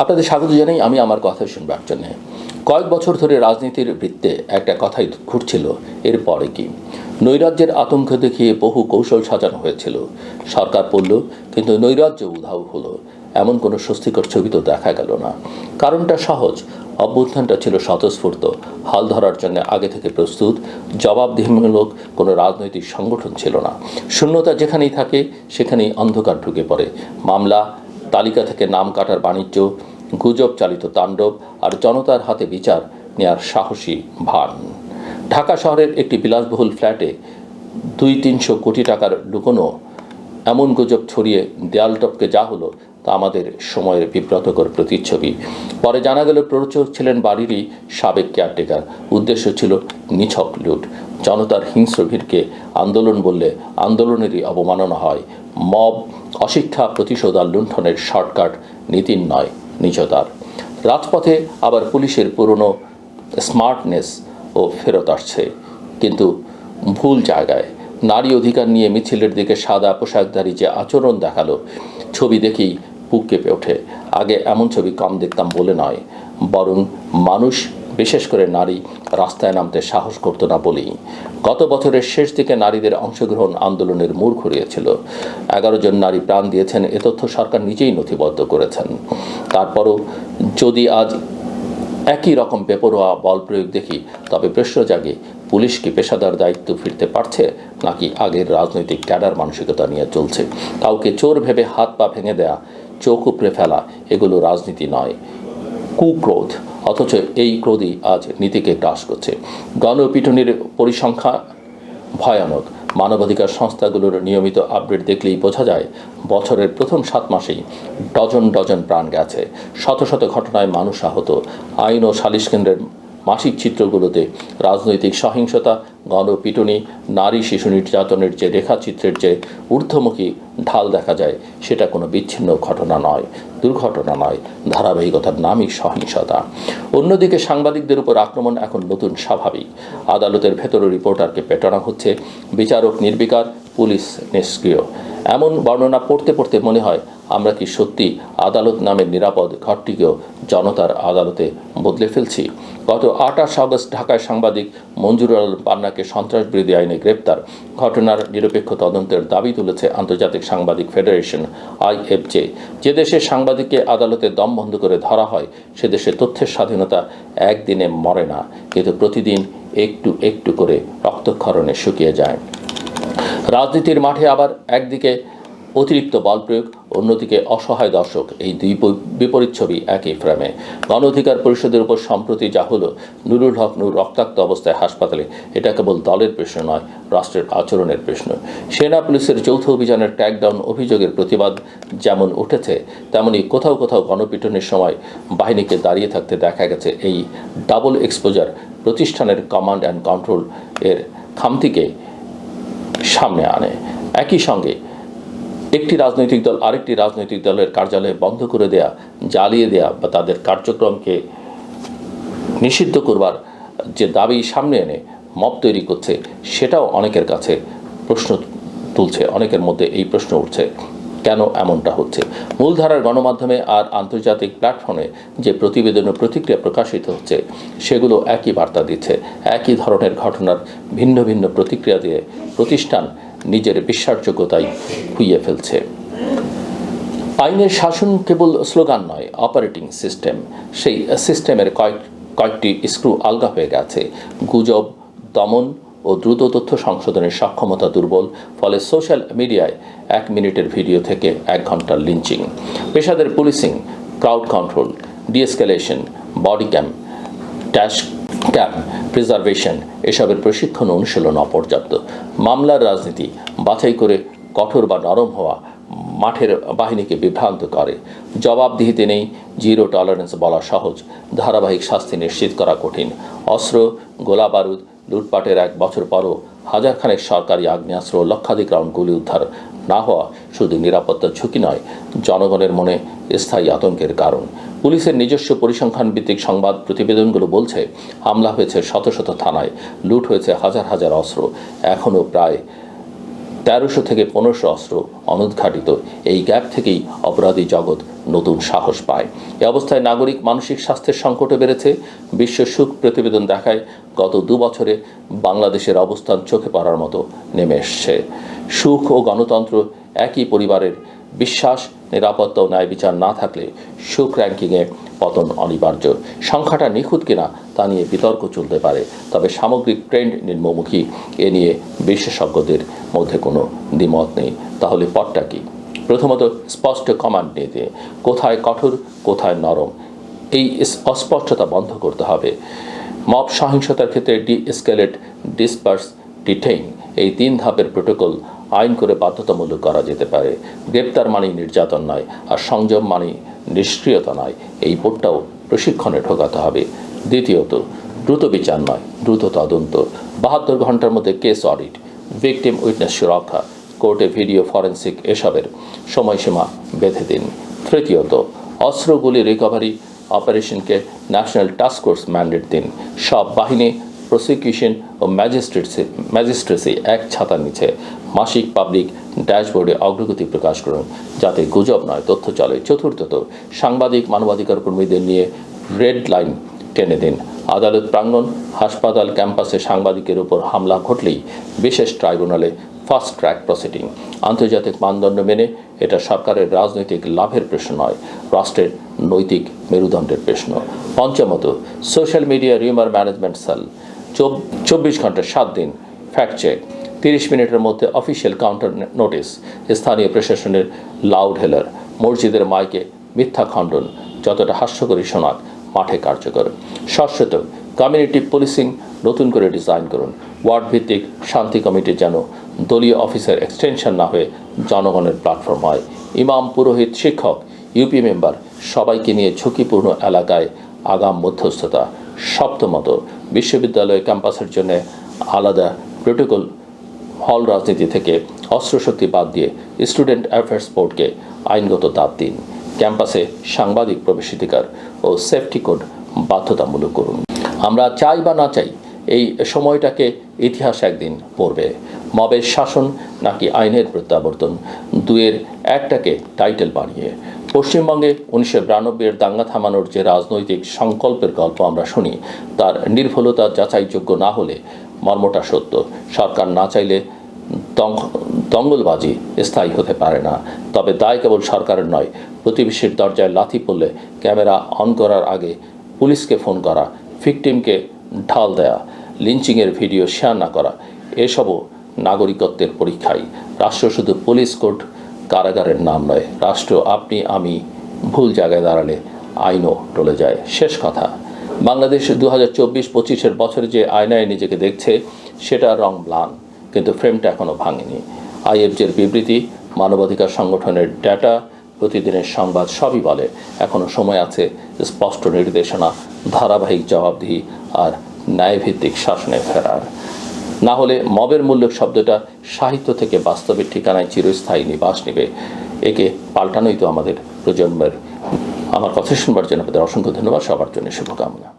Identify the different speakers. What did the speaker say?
Speaker 1: আপনাদের স্বাগত জানাই, আমি আমার কথা শুনবার জন্য। কয়েক বছর ধরে রাজনীতির বৃত্তে একটা কথাই ঘুরছিল এরপরে কি? নৈরাজ্যের আতঙ্ক দেখিয়ে বহু কৌশল সাজানো হয়েছিল। সরকার পড়ল, কিন্তু নৈরাজ্য উধাও হলো। এমন কোনো স্বস্তিকর ছবি তো দেখা গেল না। কারণটা সহজ, অভ্যুত্থানটা ছিল স্বতঃস্ফূর্ত, হাল ধরার জন্য আগে থেকে প্রস্তুত, জবাবদিহিমূলক কোনো রাজনৈতিক সংগঠন ছিল না। শূন্যতা যেখানেই থাকে, সেখানেই অন্ধকার ঢুকে পড়ে। মামলা তালিকা থেকে নাম কাটার বাণিজ্য, গুজব চালিত তাণ্ডব আর জনতার হাতে বিচার নেয়ার সাহসী ভান। ঢাকা শহরের একটি বিলাসবহুল ফ্ল্যাটে দুই তিনশো কোটি টাকার লুকোনো এমন গুজব ছড়িয়ে দেয়াল টপকে যা হলো তা আমাদের সময়ের বিব্রতকর প্রতিচ্ছবি। পরে জানা গেল, প্ররোচক ছিলেন বাড়িরই সাবেক কেয়ারটেকার। উদ্দেশ্য ছিল নিছক লুট। জনতার হিংস্র ভিড়কে আন্দোলন বললে আন্দোলনেরই অবমাননা হয়। মব, অশিক্ষা, প্রতিশোধ আর লুণ্ঠনের শর্টকাট নীতির নয় নিচতার। রাজপথে আবার পুলিশের পুরনো স্মার্টনেস ও ফেরত আসছে। কিন্তু ভুল জায়গায় নারী অধিকার নিয়ে মিছিলের দিকে সাদা পোশাকধারী যে আচরণ দেখাল, ছবি দেখেই বুক কেঁপে ওঠে। আগে এমন ছবি কম দেখতাম বলে নয়, বরং মানুষ, বিশেষ করে নারী, রাস্তায় নামতে সাহস করতো না বলেই। গত বছরের শেষ দিকে নারীদের অংশগ্রহণ আন্দোলনের মূর ঘুরিয়েছিল। এগারো জন নারী প্রাণ দিয়েছেন, এ তথ্য সরকার নিজেই নথিবদ্ধ করেছেন। তারপরও যদি আজ একই রকম বেপরোয়া বল প্রয়োগ দেখি, তবে প্রশ্ন জাগে, পুলিশ কি পেশাদার দায়িত্ব ফিরতে পারছে, নাকি আগের রাজনৈতিক ক্যাডার মানসিকতা নিয়ে চলছে? কাউকে চোর ভেবে হাত পা ভেঙে দেয়া চোখ উপড়ে ফেলা এগুলো রাজনীতি নয়। কুক্রোধ, অথচ এই ক্রোধই আজ নীতিকে গ্রাস করছে। গণপিটুনির পরিসংখ্যা ভয়ানক। মানবাধিকার সংস্থাগুলোর নিয়মিত আপডেট দেখলেই বোঝা যায়, বছরের প্রথম সাত মাসেই ডজন ডজন প্রাণ গেছে। শত শত ঘটনায় মানুষ আহত। আইন ও সালিশ কেন্দ্রের মাসিক চিত্রগুলোতে রাজনৈতিক সহিংসতা, গণপিটুনি, নারী শিশু নির্যাতনের যে রেখাচিত্রের যে ঊর্ধ্বমুখী ঢাল দেখা যায়, সেটা কোনো বিচ্ছিন্ন ঘটনা নয়, দুর্ঘটনা নয়, ধারাবাহিকতার নামই সহিংসতা। অন্যদিকে সাংবাদিকদের উপর আক্রমণ এখন নতুন স্বাভাবিক। আদালতের ভেতরে রিপোর্টারকে পেটানো হচ্ছে। বিচারক নির্বিকার পুলিশ নিষ্ক্রিয়। এমন বর্ণনা পড়তে পড়তে মনে হয়, আমরা কি সত্যি আদালত নামের নিরাপদ ঘরটিকেও জনতার আদালতে বদলে ফেলছি? গত আঠাশ আগস্ট ঢাকায় সাংবাদিক মঞ্জুরুল আলম পান্নাকে সন্ত্রাস বিরোধী আইনে গ্রেপ্তার। ঘটনার নিরপেক্ষ তদন্তের দাবি তুলেছে আন্তর্জাতিক সাংবাদিক ফেডারেশন আইএফজে যে দেশে সাংবাদিককে আদালতে দম বন্ধ করে ধরা হয়, সে দেশে তথ্যের স্বাধীনতা একদিনে মরে না। কিন্তু প্রতিদিন একটু একটু করে রক্তক্ষরণে শুকিয়ে যায়। রাজনীতির মাঠে আবার একদিকে অতিরিক্ত বল প্রয়োগ, অন্যদিকে অসহায় দর্শক, এই দুই বিপরীত ছবি একই ফ্রেমে গণ অধিকার পরিষদের উপর সম্প্রতি যা হলো, নুরুল হক নূর রক্তাক্ত অবস্থায় হাসপাতালে। এটা কেবল দলের প্রশ্ন নয়, রাষ্ট্রের আচরণের প্রশ্ন। সেনা পুলিশের যৌথ অভিযানের ট্যাকডাউন অভিযোগের প্রতিবাদ যেমন উঠেছে, তেমনি কোথাও কোথাও গণপিটনের সময় বাহিনীকে দাঁড়িয়ে থাকতে দেখা গেছে। এই ডাবল এক্সপোজার প্রতিষ্ঠানের কমান্ড অ্যান্ড কন্ট্রোল এর খামতিকে সামনে আনে। একই সঙ্গে একটি রাজনৈতিক দল আরেকটি রাজনৈতিক দলের কার্যালয় বন্ধ করে দেয়া, জ্বালিয়ে দেয়া বা তাদের কার্যক্রমকে নিষিদ্ধ করবার যে দাবি সামনে এনে মব তৈরি করছে, সেটাও অনেকের কাছে প্রশ্ন তুলছে, অনেকের মধ্যে এই প্রশ্ন উঠছে। কেন এমনটা হচ্ছে? মূলধারার গণমাধ্যমে আর আন্তর্জাতিক প্ল্যাটফর্মে যে প্রতিবেদন ও প্রতিক্রিয়া প্রকাশিত হচ্ছে, সেগুলো একই বার্তা দিচ্ছে। একই ধরনের ঘটনার ভিন্ন ভিন্ন প্রতিক্রিয়া দিয়ে প্রতিষ্ঠান নিজের বিশ্বাসযোগ্যতাই খুইয়ে ফেলছে। আইনের শাসন কেবল স্লোগান নয়, অপারেটিং সিস্টেম। সেই সিস্টেমের কয়েক, কয়েকটি স্ক্রু আলগা হয়ে গেছে। গুজব, দমন ও দ্রুত তথ্য সংশোধনের সক্ষমতা দুর্বল, ফলে সোশ্যাল মিডিয়ায় এক মিনিটের ভিডিও থেকে এক ঘণ্টার lynching. পেশাদের policing, crowd control, deescalation, body cam dash cam preservation এসবের প্রশিক্ষণ অনুশীলন অপর্যাপ্ত। মামলার রাজনীতি বাছাই করে কঠোর বা নরম হওয়া মাঠের বাহিনীকে বিভ্রান্ত করে। জবাবদিহিতে নেই, জিরো টলারেন্স বলা সহজ। ধারাবাহিক শাস্তি নিশ্চিত করা কঠিন। অস্ত্র গোলা বারুদ লুটপাটের এক বছর পরও হাজারখানেক সরকারি আগ্নেয়াস্ত্র লক্ষাধিক রাউন্ড গুলি উদ্ধার না হওয়া শুধু নিরাপত্তার ঝুঁকি নয়, জনগণের মনে স্থায়ী আতঙ্কের কারণ। পুলিশের নিজস্ব পরিসংখ্যান ভিত্তিক সংবাদ প্রতিবেদনগুলো বলছে, হামলা হয়েছে শত শত থানায়, লুট হয়েছে হাজার হাজার অস্ত্র, এখনও প্রায় তেরোশো থেকে পনেরোশো অস্ত্র অনুদ্ঘাটিত। এই গ্যাপ থেকেই অপরাধী জগৎ নতুন সাহস পায়। এ অবস্থায় নাগরিক মানসিক স্বাস্থ্যের সংকটে বেড়েছে। বিশ্ব সুখ প্রতিবেদন দেখায় গত দু বছরে বাংলাদেশের অবস্থান চোখে পড়ার মতো নেমে এসছে। সুখ ও গণতন্ত্র একই পরিবারের। বিশ্বাস, নিরাপত্তা ও ন্যায় বিচার না থাকলে সুখ র্যাঙ্কিংয়ে পতন অনিবার্য। সংখ্যাটা নিখুঁত কিনা তা নিয়ে বিতর্ক চলতে পারে। তবে সামগ্রিক ট্রেন্ড নিম্নমুখী। এ নিয়ে বিশেষজ্ঞদের মধ্যে কোনো দ্বিমত নেই। তাহলে পথটা কি? প্রথমত স্পষ্ট কমান্ড নিতে কোথায় কঠোর, কোথায় নরম, এই অস্পষ্টতা বন্ধ করতে হবে। মব সহিংসতার ক্ষেত্রে ডি এসকেলেট ডিসপার্স ডিটেইন এই তিন ধাপের প্রোটোকল আইন করে বাধ্যতামূলক করা যেতে পারে। গ্রেপ্তার মানেই নির্যাতন নয়, আর সংযম মানেই নিষ্ক্রিয়তা নয়। এই বোর্ডটাও প্রশিক্ষণে ঢোকাতে হবে। দ্বিতীয়ত, দ্রুত বিচার নয়, দ্রুত তদন্ত। বাহাত্তর ঘণ্টার মধ্যে কেস অডিট ভিকটিম উইটনেস সুরক্ষা। কোর্টে ভিডিও ফরেন্সিক এসবের সময়সীমা বেঁধে দিন। তৃতীয়ত, অস্ত্রগুলি রিকভারি অপারেশনকে ন্যাশনাল টাস্ক ফোর্স ম্যান্ডেট দিন। সব বাহিনী প্রসিকিউশন ও ম্যাজিস্ট্রেটসি ম্যাজিস্ট্রেসি এক ছাতার নিচে। মাসিক পাবলিক ড্যাশবোর্ডে অগ্রগতি প্রকাশ করুন। যাতে গুজব নয়, তথ্য চলে। চতুর্থত, সাংবাদিক মানবাধিকার কর্মীদের নিয়ে রেড লাইন টেনে দিন। আদালত প্রাঙ্গণ হাসপাতাল ক্যাম্পাসে সাংবাদিকের উপর হামলা ঘটলেই বিশেষ ট্রাইব্যুনালে ফাস্ট ট্র্যাক প্রসিডিং। আন্তর্জাতিক মানদণ্ড মেনে এটা সরকারের রাজনৈতিক লাভের প্রশ্ন নয়, রাষ্ট্রের নৈতিক মেরুদণ্ডের প্রশ্ন। পঞ্চমত, social media rumour management cell. চব্বিশ ঘণ্টা সাত দিন ফ্যাক্ট চেক। তিরিশ মিনিটের মধ্যে অফিসিয়াল কাউন্টার নোটিশ। স্থানীয় প্রশাসনের লাউড হেলার মসজিদের মাইকে মিথ্যা খণ্ডন। যতটা হাস্যকরী শোনাক মাঠে কার্যকর। ষষ্ঠত কমিউনিটি পুলিশিং নতুন করে ডিজাইন করুন। ওয়ার্ড ভিত্তিক শান্তি কমিটি যেন দলীয় অফিসের এক্সটেনশন না হয়ে জনগণের প্ল্যাটফর্ম হয়। ইমাম, পুরোহিত, শিক্ষক ইউপি মেম্বার সবাইকে নিয়ে ঝুঁকিপূর্ণ এলাকায় আগাম মধ্যস্থতা। সপ্তমত বিশ্ববিদ্যালয় ক্যাম্পাসের জন্য আলাদা প্রোটোকল হল রাজনীতি থেকে অস্ত্রশক্তি বাদ দিয়ে স্টুডেন্ট অ্যাফেয়ার্স বোর্ডকে আইনগত দাব দিন। ক্যাম্পাসে সাংবাদিক প্রবেশাধিকার ও সেফটি কোড বাধ্যতামূলক করুন। আমরা চাই বা না চাই, এই সময়টাকে ইতিহাস একদিন পড়বে। মবের শাসন নাকি আইনের প্রত্যাবর্তন? দুয়ের একটাকে টাইটেল বানিয়ে। পশ্চিমবঙ্গে উনিশশো বিরানব্বইয়ের দাঙ্গা থামানোর যে রাজনৈতিক সংকল্পের গল্প আমরা শুনি, তার নির্ভুলতা যাচাইযোগ্য না হলে মর্মটা সত্য। সরকার না চাইলে দঙ্গলবাজি স্থায়ী হতে পারে না। তবে দায় কেবল সরকারের নয়, প্রতিবেশীর দরজায় লাথি পড়লে ক্যামেরা অন করার আগে পুলিশকে ফোন করা ফিকটিমকে ঢাল দেয়া, লিঞ্চিংয়ের ভিডিও শেয়ার না করা, এসবও নাগরিকত্বের পরীক্ষায় রাষ্ট্র শুধু পুলিশ কোর্ট কারাগারের নাম নয়। রাষ্ট্র, আপনি, আমি ভুল জায়গায় দাঁড়ালে আইনও টলে যায়। শেষ কথা। বাংলাদেশ দু হাজার চব্বিশ পঁচিশের বছরে যে আয়নায় নিজেকে দেখছে, সেটা রং ম্লান কিন্তু ফ্রেমটা এখনও ভাঙেনি। আইএফজের বিবৃতি, মানবাধিকার সংগঠনের ডেটা প্রতিদিনের সংবাদ সবই বলে। এখনও সময় আছে স্পষ্ট নির্দেশনা, ধারাবাহিক জবাবদিহি আর ন্যায়ভিত্তিক শাসনে ফেরার। না হলে মবের মূল্যক শব্দটা সাহিত্য থেকে বাস্তবের ঠিকানায় চিরস্থায়ী নিবাস নেবে। একে পাল্টানোই তো আমাদের প্রজন্মের আমার কথা শুনবার জন্য আপনাদের অসংখ্য ধন্যবাদ। সবার জন্য শুভকামনা।